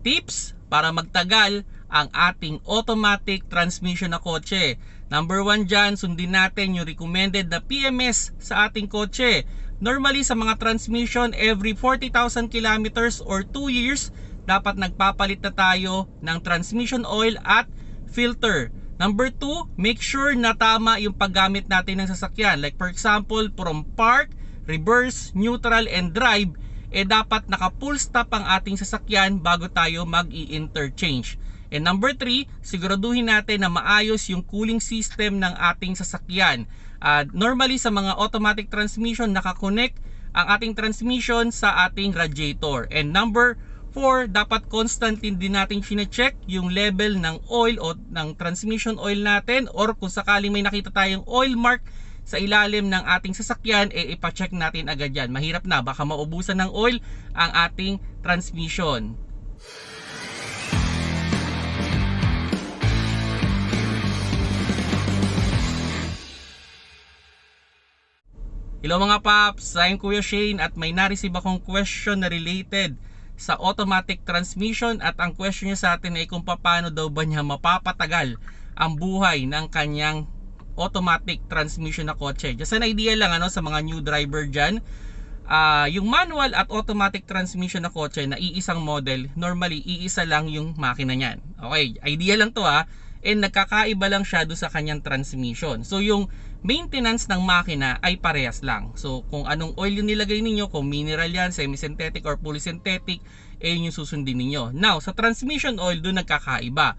tips para magtagal ang ating automatic transmission na kotse. Number one dyan, sundin natin yung recommended na PMS sa ating kotse. Normally sa mga transmission, every 40,000 kilometers or 2 years, dapat nagpapalit na tayo ng transmission oil at filter. Number 2, make sure na tama yung paggamit natin ng sasakyan. Like for example, from park, reverse, neutral, and drive, eh dapat naka full stop ang ating sasakyan bago tayo mag-i-interchange. And number 3, siguraduhin natin na maayos yung cooling system ng ating sasakyan. Uh, normally sa mga automatic transmission, nakakonect ang ating transmission sa ating radiator. And number 4, dapat constantly din natin sine-check yung level ng oil o ng transmission oil natin or kung sakaling may nakita tayong oil mark sa ilalim ng ating sasakyan, eh ipacheck natin agad yan. Mahirap na, baka maubusan ng oil ang ating transmission. Hello mga paps, I'm Kuya Shane at may na-receive akong question na related sa automatic transmission at ang question niya sa atin ay kung paano daw ba niya mapapatagal ang buhay ng kanyang automatic transmission na kotse. Just an idea lang ano sa mga new driver dyan. Uh, yung manual at automatic transmission na kotse na iisang model, normally iisa lang yung makina niyan. Okay, idea lang to ha. And nagkakaiba lang siya do sa kanyang transmission. So yung maintenance ng makina ay parehas lang. So kung anong oil yung nilagay ninyo, kung mineral yan, semi-synthetic or polysynthetic, eh yun yung susundin ninyo. Now, sa transmission oil doon nagkakaiba.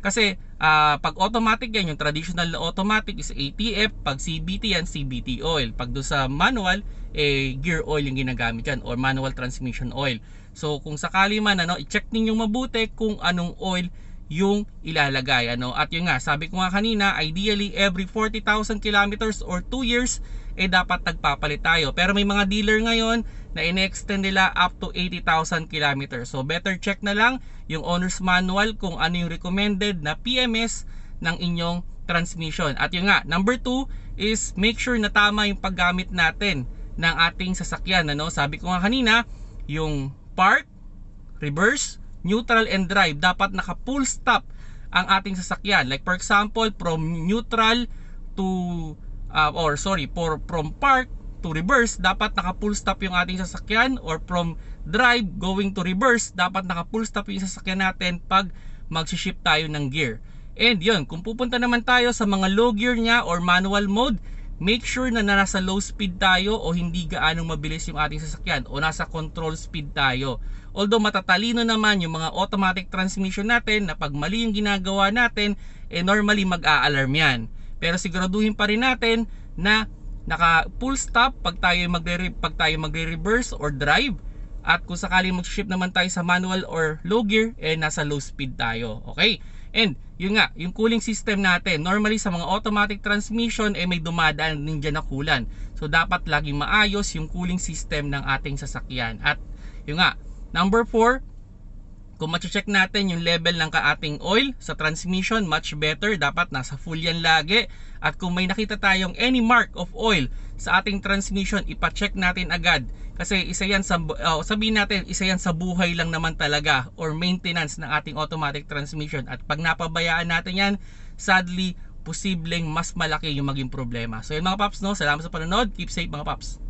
Kasi uh, pag automatic yan, yung traditional na automatic is ATF, pag CBT yan, CBT oil. Pag doon sa manual, eh, gear oil yung ginagamit yan or manual transmission oil. So kung sakali man, ano, i-check ninyong mabuti kung anong oil yung ilalagay ano at yun nga sabi ko nga kanina ideally every 40,000 kilometers or 2 years eh dapat nagpapalit tayo pero may mga dealer ngayon na in-extend nila up to 80,000 kilometers. So better check na lang yung owner's manual kung ano yung recommended na PMS ng inyong transmission. At yun nga number 2 is make sure na tama yung paggamit natin ng ating sasakyan ano? Sabi ko nga kanina yung park reverse neutral and drive, dapat naka full stop ang ating sasakyan. Like for example, from neutral to uh, or sorry, for from park to reverse, dapat naka full stop yung ating sasakyan or from drive going to reverse, dapat naka full stop yung sasakyan natin pag magsi-shift tayo ng gear. And yun, kung pupunta naman tayo sa mga low gear niya or manual mode, make sure na nasa low speed tayo o hindi gaanong mabilis yung ating sasakyan o nasa control speed tayo. Although matatalino naman yung mga automatic transmission natin na pag mali yung ginagawa natin, eh normally mag-a-alarm yan. Pero siguraduhin pa rin natin na naka full stop pag tayo magre pag tayo magre-reverse or drive. At kung sakaling mag-shift naman tayo sa manual or low gear eh nasa low speed tayo. Okay? And yun nga yung cooling system natin normally sa mga automatic transmission eh may dumadaan din dyan na coolant. So dapat laging maayos yung cooling system ng ating sasakyan. At yun nga number 4 kung ma-check natin yung level ng kaating oil sa transmission, much better. Dapat nasa full yan lagi. At kung may nakita tayong any mark of oil sa ating transmission, ipa-check natin agad. Kasi isa yan sa, uh, sabihin natin, isa yan sa buhay lang naman talaga or maintenance ng ating automatic transmission. At pag napabayaan natin yan, sadly, posibleng mas malaki yung maging problema. So yun mga paps, no? salamat sa panonood. Keep safe mga paps.